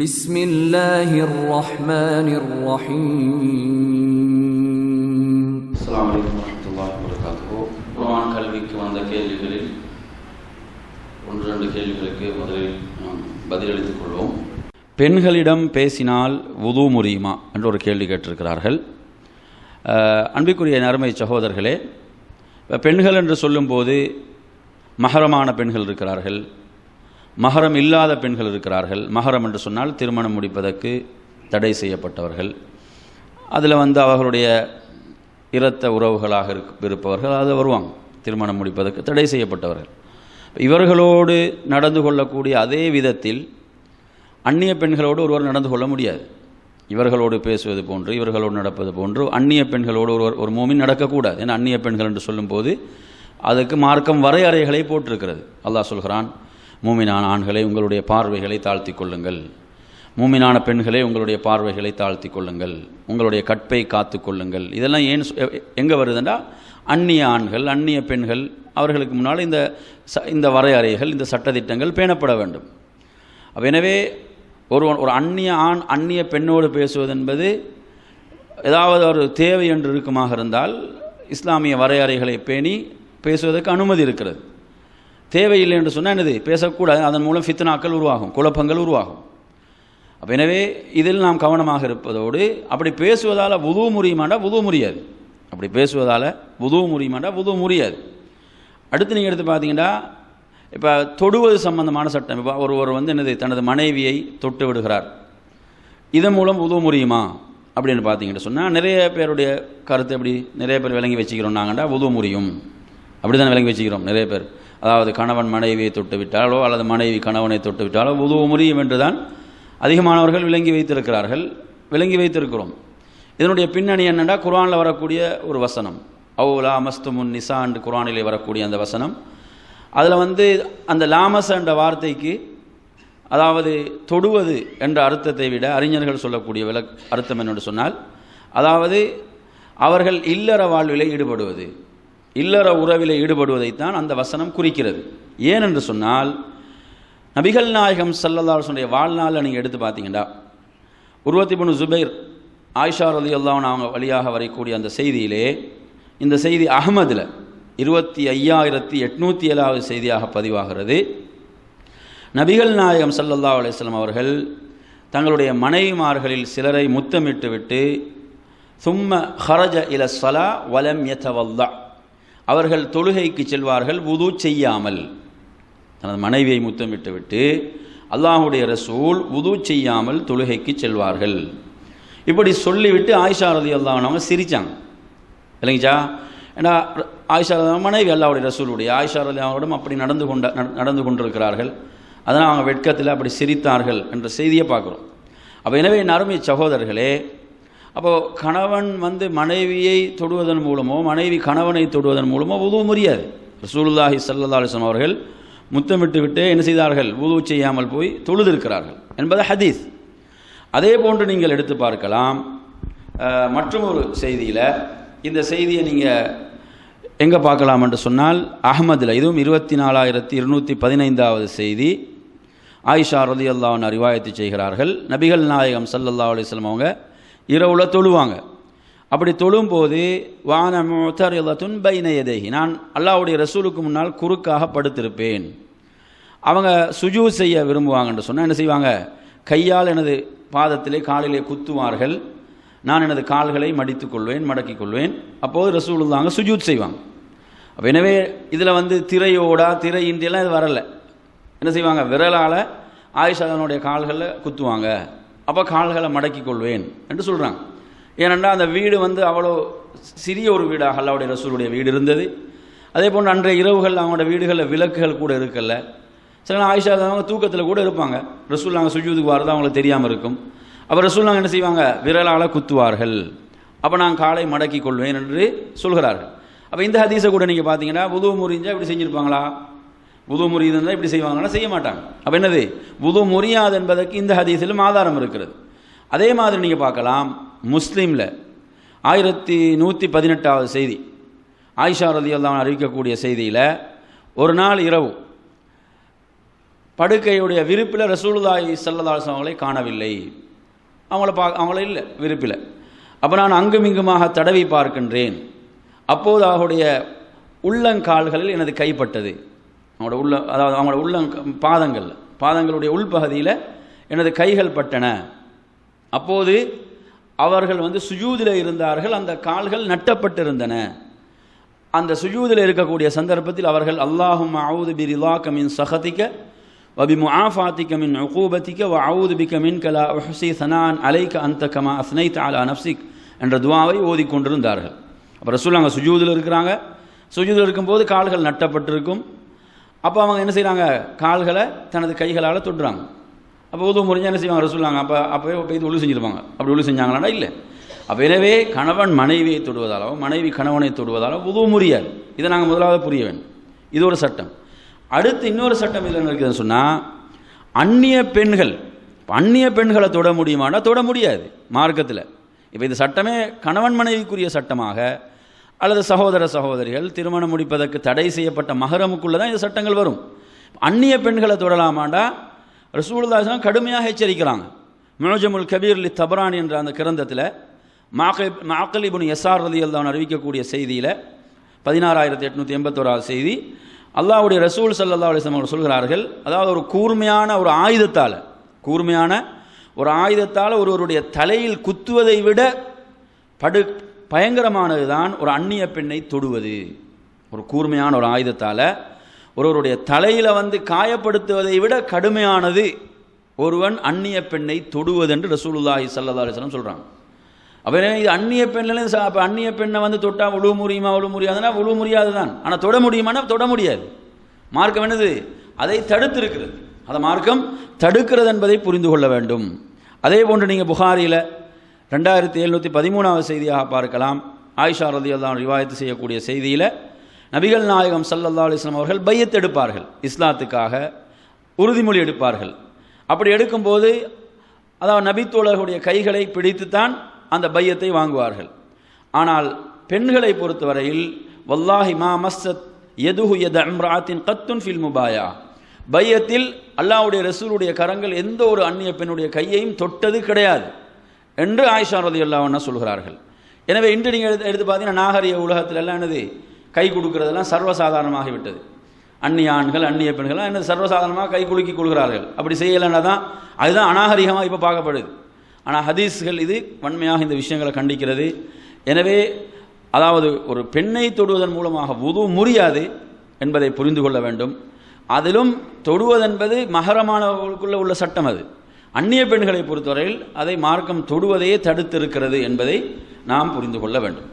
بسم الله الرحمن الرحيم அஸ்ஸலாமு அலைக்கும் வரஹ்மத்துல்லாஹி வபரகாத்துஹு குர்ஆன் கல்விக்கு வந்த கேள்விகளில் ஒன்று ரெண்டு கேள்விகளுக்கு முதலில் நாம் பதிலளித்துக் கொள்வோம் பெண்களிடம் பேசினால் வுது முறியுமா என்று ஒரு கேள்வி கேட்டிருக்கிறார்கள் அஹ், அன்பிற்குரிய நறுமை சகோதரர்களே இப்ப பெண்கள் என்று சொல்லும்போது மகரமான பெண்கள் இருக்கிறார்கள் மகரம் இல்லாத பெண்கள் இருக்கிறார்கள். மகரம் என்று சொன்னால் திருமணம் முடிப்பதற்கு தடை செய்யப்பட்டவர்கள். அதில் வந்து அவர்களுடைய இரத்த உறவுகளாக இருக்க இருப்பவர்கள் அது வருவாங்க. திருமணம் முடிப்பதற்கு தடை செய்யப்பட்டவர்கள். இவர்களோடு நடந்து கொள்ளக்கூடிய அதே விதத்தில் அந்நிய பெண்களோடு ஒருவர் நடந்து கொள்ள முடியாது. இவர்களோடு பேசுவது போன்று இவர்களோடு நடப்பது போன்று அந்நிய பெண்களோடு ஒருவர் ஒரு மூமின் நடக்கக்கூடாது. ஏன்னா அந்நிய பெண்கள் என்று சொல்லும்போது அதுக்கு மார்க்கம் வரையறைகளை போட்டிருக்கிறது. அல்லாஹ் சொல்கிறான் மூமினான ஆண்களை உங்களுடைய பார்வைகளை தாழ்த்தி கொள்ளுங்கள். மூமினான பெண்களே உங்களுடைய பார்வைகளை தாழ்த்தி கொள்ளுங்கள். உங்களுடைய கற்பை காத்து கொள்ளுங்கள். இதெல்லாம் ஏன் எங்கே வருதுன்னா அந்நிய ஆண்கள் அந்நிய பெண்கள் அவர்களுக்கு முன்னால் இந்த ச இந்த வரையறைகள் இந்த சட்டத்திட்டங்கள் பேணப்பட வேண்டும். எனவே ஒருவன் ஒரு அந்நிய ஆண் அந்நிய பெண்ணோடு பேசுவது என்பது ஏதாவது ஒரு தேவை என்று இருக்குமாக இருந்தால் இஸ்லாமிய வரையறைகளை பேணி பேசுவதற்கு அனுமதி இருக்கிறது. தேவையில்லை என்று சொன்னால் என்னது? பேசக்கூடாது. அதன் மூலம் ஃபித்னாக்கள் உருவாகும் குழப்பங்கள் உருவாகும். அப்போ எனவே இதில் நாம் கவனமாக இருப்பதோடு அப்படி பேசுவதால் உதவு முறியுமாண்டா? உதவு முடியாது அப்படி பேசுவதால் உதவு முறியுமாண்டா? உதவு முடியாது அடுத்து நீங்கள் எடுத்து பார்த்தீங்கன்னா இப்போ தொடுவது சம்பந்தமான சட்டம். இப்போ ஒருவர் வந்து என்னது? தனது மனைவியை தொட்டு விடுகிறார். இதன் மூலம் உதவு முடியுமா அப்படின்னு பார்த்தீங்கன்னு சொன்னால் நிறைய பேருடைய கருத்தை எப்படி நிறைய பேர் விளங்கி வச்சுக்கிறோம். நாங்கண்டா உதவ முடியும் அப்படி தான் விளங்கி வச்சுக்கிறோம் நிறைய பேர். அதாவது கணவன் மனைவியை தொட்டுவிட்டாலோ அல்லது மனைவி கணவனை தொட்டுவிட்டாலோ விட்டாலோ முறியும் என்றுதான் என்று தான் அதிகமானவர்கள் விளங்கி வைத்திருக்கிறார்கள் விளங்கி வைத்திருக்கிறோம். இதனுடைய பின்னணி என்னென்னா குர்ஆனில் வரக்கூடிய ஒரு வசனம். அவுலா மஸ்துமுன் நிசாண்டு குரானிலே வரக்கூடிய அந்த வசனம். அதில் வந்து அந்த லாமஸ் என்ற வார்த்தைக்கு அதாவது தொடுவது என்ற அர்த்தத்தை விட அறிஞர்கள் சொல்லக்கூடிய விளக் அர்த்தம் என்னென்று சொன்னால் அதாவது அவர்கள் இல்லற வாழ்விலே ஈடுபடுவது. இல்லற உறவிலே ஈடுபடுவதைத்தான் அந்த வசனம் குறிக்கிறது. ஏனென்று சொன்னால் நபிகள் நாயகம் சல்லல்லாஹுடைய வாழ்நாளில் நீங்கள் எடுத்து பார்த்தீங்கன்னா உருவத்தி பொண்ணு ஜுபைர் ஆயிஷா ரதி அல்லாஹன் அவங்க வழியாக வரக்கூடிய அந்த செய்தியிலே இந்த செய்தி அகமதில் இருபத்தி ஐயாயிரத்தி எட்நூற்றி ஏழாவது செய்தியாக பதிவாகிறது. நபிகள் நாயகம் சல்லல்லா அலிஸ்லாம் அவர்கள் தங்களுடைய மனைவிமார்களில் சிலரை முத்தமிட்டு விட்டு சும்ம ஹரஜ இல சலா வலம் யதவல்லா அவர்கள் தொழுகைக்கு செல்வார்கள் உது செய்யாமல். தனது மனைவியை முத்தமிட்டு விட்டு அல்லாஹுடைய ரசூல் உது செய்யாமல் தொழுகைக்கு செல்வார்கள். இப்படி சொல்லிவிட்டு ஆயிஷா ரதி அல்லாஹனவங்க சிரித்தாங்க இல்லைங்கச்சா? ஏன்னா ஆயிஷா ரதி மனைவி அல்லாவுடைய ரசூலுடைய ஆயிஷா ரதி அவரிடம் அப்படி நடந்து கொண்ட நடந்து கொண்டிருக்கிறார்கள். அதனால் அவங்க வெட்கத்தில் அப்படி சிரித்தார்கள் என்ற செய்தியை பார்க்குறோம். அப்போ எனவே நறுமை சகோதரர்களே அப்போது கணவன் வந்து மனைவியை தொடுவதன் மூலமோ மனைவி கணவனை தொடுவதன் மூலமோ உதவ முடியாது. ரசூலுல்லாஹி சல்லா அலிஸ்லாம் அவர்கள் முத்தமிட்டு விட்டு என்ன செய்தார்கள்? உதவு செய்யாமல் போய் தொழுதிருக்கிறார்கள் என்பது ஹதீஸ். அதே போன்று நீங்கள் எடுத்து பார்க்கலாம் மற்றும் ஒரு செய்தியில் இந்த செய்தியை நீங்கள் எங்கே பார்க்கலாம் என்று சொன்னால் அகமதில் இதுவும் இருபத்தி நாலாயிரத்தி இருநூற்றி பதினைந்தாவது செய்தி. ஆயிஷா ரதி அல்லாவின் அறிவாயத்தை செய்கிறார்கள். நபிகள் நாயகம் சல்லல்லா அலிஸ்லாம் அவங்க இரவுல தொழுவாங்க. அப்படி தொழும்போது வான முத்தரிலத்துன் பைனயதேகி நான் அல்லாவுடைய ரசூலுக்கு முன்னால் குறுக்காக படுத்திருப்பேன். அவங்க சுஜூ செய்ய விரும்புவாங்கன்னு சொன்னால் என்ன செய்வாங்க? கையால் எனது பாதத்திலே காலிலே குத்துவார்கள். நான் எனது கால்களை மடித்துக் கொள்வேன் மடக்கிக் கொள்வேன். அப்போது ரசூலுல்லாங்க சுஜூத் செய்வாங்க. அப்போ எனவே இதில் வந்து திரையோடா திரை இன்றியெல்லாம் இது வரலை. என்ன செய்வாங்க? விரலால் ஆயிஷாதனுடைய கால்களில் குத்துவாங்க. அப்போ கால்களை மடக்கிக் கொள்வேன் என்று சொல்கிறாங்க ஏனென்றால் அந்த வீடு வந்து அவ்வளோ சிறிய ஒரு வீடாக அல்லாவுடைய ரசூலுடைய வீடு இருந்தது. அதே போன்று அன்றைய இரவுகள் அவங்களோட வீடுகளில் விளக்குகள் கூட இருக்கல சில ஆயிஷா அவங்க தூக்கத்தில் கூட இருப்பாங்க. ரசூல் நாங்கள் சுஜூதுக்கு வரதான் அவங்களுக்கு தெரியாமல் இருக்கும். அப்போ ரசூல் நாங்கள் என்ன செய்வாங்க? விரலால் குத்துவார்கள். அப்போ நான் காலை மடக்கி கொள்வேன் என்று சொல்கிறார்கள். அப்போ இந்த ஹதீஸை கூட நீங்கள் பார்த்தீங்கன்னா புது முறிஞ்சால் இப்படி செஞ்சுருப்பாங்களா? புது முறியுதுன்னா இப்படி செய்வாங்கன்னா செய்ய மாட்டாங்க. அப்போ என்னது? புது முறியாது என்பதற்கு இந்த ஹதீஸிலும் ஆதாரம் இருக்கிறது. அதே மாதிரி நீங்கள் பார்க்கலாம் முஸ்லீமில் ஆயிரத்தி நூற்றி பதினெட்டாவது செய்தி. ஆயிஷா ரதி அறிவிக்கக்கூடிய செய்தியில் ஒரு நாள் இரவு படுக்கையுடைய விருப்பில் ரசூலுதாய் ஸல்லல்லாஹு அவங்களை காணவில்லை. அவங்கள பா அவங்கள இல்லை விருப்பில். அப்போ நான் அங்குமிங்குமாக தடவி பார்க்கின்றேன். அப்போது அவருடைய உள்ளங்கால்களில் எனது கைப்பட்டது அவங்களோட உள்ள அதாவது அவங்களோட உள்ள பாதங்கள் பாதங்களுடைய உள்பகுதியில் எனது கைகள் பட்டன. அப்போது அவர்கள் வந்து சுஜூதில் இருந்தார்கள் அந்த கால்கள் நட்டப்பட்டிருந்தன. அந்த சுஜூதில் இருக்கக்கூடிய சந்தர்ப்பத்தில் அவர்கள் அல்லாஹும் அவுது பி ரிலாக்க மின் சஹதிக்க வபி முஆஃபாத்திக்க மின் உகூபத்திக்க வ அவுது பிக்க மின் கலா உஹசி சனான் அலைக்க அந்த கமா அஸ்னைத் தாலா நப்சிக் என்ற துவாவை ஓதிக்கொண்டிருந்தார்கள். அப்புறம் ரசூல் அங்கே சுஜூதில் இருக்கிறாங்க. சுஜூதில் இருக்கும்போது கால்கள் நட்டப்பட்டிருக்கும். அப்போ அவங்க என்ன செய்கிறாங்க கால்களை தனது கைகளால் தொடுறாங்க. அப்போ உதவு முடிஞ்சால் என்ன செய்வாங்க? ரசூலாங்க அப்போ அப்போவே போய் இது உழு செஞ்சுருப்பாங்க. அப்படி உழு செஞ்சாங்களாடா? இல்லை. அப்போ எனவே கணவன் மனைவியை தொடுவதாலோ மனைவி கணவனை தொடுவதாலோ உதவு முடியாது இதை நாங்கள் முதலாவது புரிய வேண்டும். இது ஒரு சட்டம். அடுத்து இன்னொரு சட்டம் இதில் என்ன இருக்குதுன்னு சொன்னால் அந்நிய பெண்கள் அந்நிய பெண்களை தொட முடியுமானா தொட முடியாது. மார்க்கத்தில். இப்போ இந்த சட்டமே கணவன் மனைவிக்குரிய சட்டமாக அல்லது சகோதர சகோதரிகள் திருமணம் முடிப்பதற்கு தடை செய்யப்பட்ட மகரமுக்குள்ளே தான் இந்த சட்டங்கள் வரும். அந்நிய பெண்களை தொடலாமாண்டா? ரசூலுல்லாஹ் கடுமையாக எச்சரிக்கிறாங்க. மினோஜமுல் கபீர் லி தபரான் என்ற அந்த கிரந்தத்தில் மாக்கல் மாக்கல் எஸ்ஆர் ரதியல் தான் அறிவிக்கக்கூடிய செய்தியில் பதினாறாயிரத்தி எட்நூற்றி எண்பத்தோராவது செய்தி அல்லாவுடைய ரசூல் சல்லா அலிஸ்லாம் அவர்கள் சொல்கிறார்கள் அதாவது ஒரு கூர்மையான ஒரு ஆயுதத்தால் கூர்மையான ஒரு ஆயுதத்தால் ஒருவருடைய தலையில் குத்துவதை விட படு பயங்கரமானது தான் ஒரு அந்நிய பெண்ணை தொடுவது. ஒரு கூர்மையான ஒரு ஆயுதத்தால் ஒருவருடைய தலையில் வந்து காயப்படுத்துவதை விட கடுமையானது ஒருவன் அந்நிய பெண்ணை தொடுவது என்று ரசூலுல்லாஹி சல்லா அலிஸ்லாம் சொல்கிறாங்க அப்போ இது அந்நிய பெண்ணில் அப்போ அந்நிய பெண்ணை வந்து தொட்டால் உழுவு முடியுமா உழுவு முடியாதுன்னா உழுவு முடியாது தான் ஆனால் தொட முடியுமானா தொட முடியாது. மார்க்கம் என்னது? அதை தடுத்திருக்கிறது. அதை மார்க்கம் தடுக்கிறது என்பதை புரிந்து கொள்ள வேண்டும். அதே போன்று நீங்கள் புகாரியில் ரெண்டாயிரத்தி எழுநூற்றி பதிமூணாவது செய்தியாக பார்க்கலாம். ஆயிஷா ரதி ரிவாயத்து செய்யக்கூடிய செய்தியில் நபிகள் நாயகம் சல்லல்லா அலிஸ்லாம் அவர்கள் பையத் எடுப்பார்கள் இஸ்லாத்துக்காக உறுதிமொழி எடுப்பார்கள். அப்படி எடுக்கும்போது அதாவது நபித்தோழர்களுடைய கைகளை பிடித்துத்தான் அந்த பையத்தை வாங்குவார்கள். ஆனால் பெண்களை பொறுத்தவரையில் வல்லாஹி மா மஸ்ஸத் எதுஹு எத அம்ராத்தின் கத்துன் ஃபில் முபாயா. பையத்தில் அல்லாவுடைய ரசூலுடைய கரங்கள் எந்த ஒரு அந்நிய பெண்ணுடைய கையையும் தொட்டது கிடையாது. என்று ஆயிஷா ரதி அல்லாவண்ணா சொல்கிறார்கள். எனவே இன்று நீங்கள் எடுத்து எடுத்து பார்த்தீங்கன்னா நாகரிக உலகத்தில் எல்லாம் என்னது? கை கொடுக்கறதெல்லாம் சர்வசாதாரணமாகிவிட்டது. அந்நிய ஆண்கள் அந்நிய பெண்கள்லாம் என்ன சர்வசாதாரணமாக கை குலுக்கி கொள்கிறார்கள். அப்படி செய்யலைன்னா தான் அதுதான் அநாகரிகமாக இப்போ பார்க்கப்படுது. ஆனால் ஹதீஸ்கள் இது வன்மையாக இந்த விஷயங்களை கண்டிக்கிறது. எனவே அதாவது ஒரு பெண்ணை தொடுவதன் மூலமாக உது முடியாது என்பதை புரிந்து கொள்ள வேண்டும். அதிலும் தொடுவதென்பது மகரமானவர்களுக்குள்ளே உள்ள சட்டம் அது. அந்நிய பெண்களை பொறுத்தவரையில் அதை மார்க்கம் தொடுவதையே தடுத்திருக்கிறது என்பதை நாம் புரிந்து கொள்ள வேண்டும்.